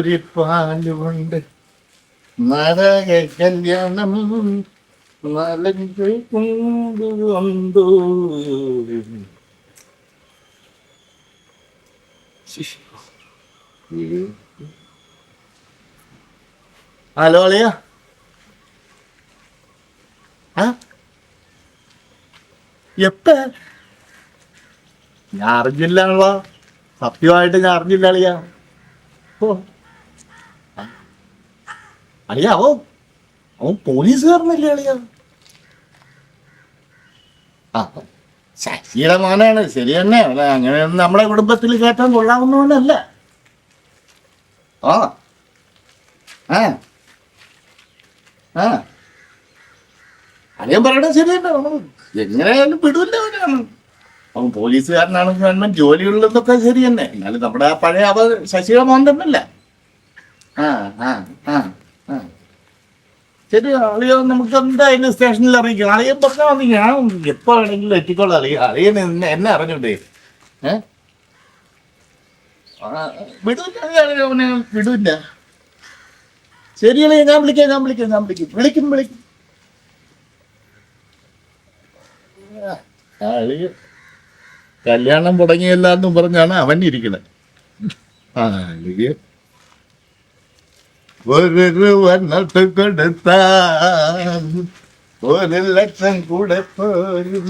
നാഴിവരിപ്പാലുകൊണ്ട് നരക കല്യാണം ഹലോ അളിയ. എപ്പ? ഞാൻ അറിഞ്ഞില്ലാണല്ലോ. സത്യമായിട്ട് ഞാൻ അറിഞ്ഞില്ല അളിയ. ഓ. അളിയ അവൻ അവൻ പോലീസുകാരനല്ലേ അളിയ? ആ ശശിയുടെ മോനാണ് ശരി തന്നെ. അല്ല അങ്ങനെയൊന്നും നമ്മളെ കുടുംബത്തിൽ കയറ്റാൻ കൊള്ളാവുന്നവനല്ല. ആ. ആ. ആ. അറിയാൻ പറയണത് ശരി തന്നെ. എങ്ങനെയായാലും വിടില്ല അവനാണ്. അവൻ പോലീസുകാരനാണ് ഗവൺമെന്റ് ജോലിയുള്ളതൊക്കെ ശരി തന്നെ. എന്നാലും നമ്മുടെ ആ പഴയ അവ ശശിയുടെ തന്നെയല്ല. ആ ആ ആ ശരി അളിയോ നമുക്ക് എന്തായാലും സ്റ്റേഷനിൽ അറിയിക്കണം? അളിയൻ പക്ഷെ മതി. ഞാൻ എപ്പോ വേണമെങ്കിലും എത്തിക്കോളാം. അളിയ അളിയൻ എന്നെ എന്നെ അറിഞ്ഞൂടെ? ഏ? വിടൂല്ലേ അവനെ വിടൂല്ല ശരി അളിയ ഞാൻ വിളിക്കാം ഞാൻ വിളിക്കാം ഞാൻ വിളിക്കും. വിളിക്കും വിളിക്കും. അളിയ കല്യാണം മുടങ്ങിയല്ല എന്നും പറഞ്ഞാണ് അവൻ ഇരിക്കുന്നത് ആ അളിയ ഒരു നട്ട് കൊടുത്താൽ ഒരു ലക്ഷം കൂടെ പോരും